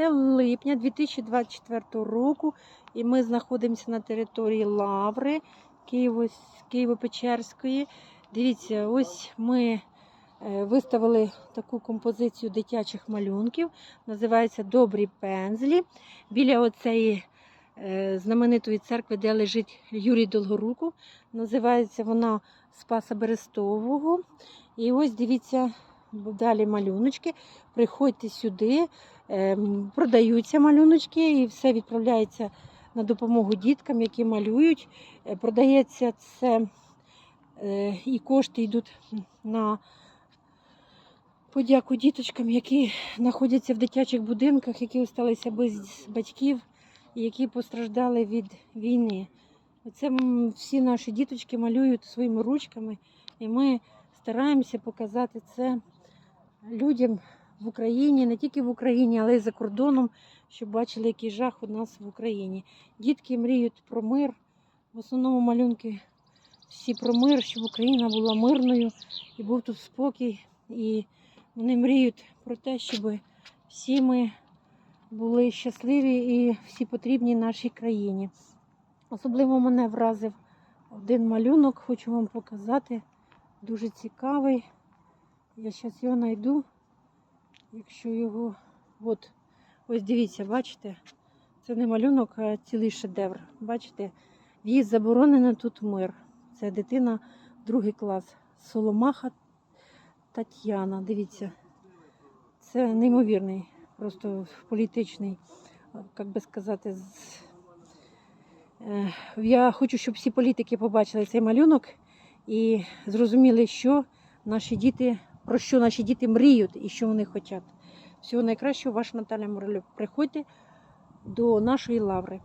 липня 2024 року. І ми знаходимося на території Лаври Києво- Києво-Печерської. Дивіться, ось ми е, виставили таку композицію дитячих малюнків. Називається Добрі пензлі. Біля оцеї е, знаменитої церкви, де лежить Юрій Долгоруку. Називається вона Спаса Берестового. І ось дивіться далі малюночки. Приходьте сюди, ем, продаються малюночки і все відправляється на допомогу діткам, які малюють. Е, Продається це е, і кошти йдуть на подяку діточкам, які знаходяться в дитячих будинках, які залишилися без батьків які постраждали від війни. Оце всі наші діточки малюють своїми ручками, і ми стараємося показати це людям в Україні, не тільки в Україні, але й за кордоном, щоб бачили, який жах у нас в Україні. Дітки мріють про мир. В основному малюнки всі про мир, щоб Україна була мирною і був тут спокій. І вони мріють про те, щоб всі ми були щасливі і всі потрібні нашій країні. Особливо мене вразив один малюнок, хочу вам показати. Дуже цікавий. Я зараз його знайду. Якщо його. От, ось дивіться, бачите? Це не малюнок, а цілий шедевр. Бачите? Їй заборонено тут мир. Це дитина другий клас. Соломаха Тетяна. Дивіться. Це неймовірний, просто політичний, як би сказати, Е, я хочу, щоб всі політики побачили цей малюнок і зрозуміли, що наші діти, про що наші діти мріють і що вони хочуть. Всього найкращого, ваша Наталя Морольов. Приходьте до нашої лаври.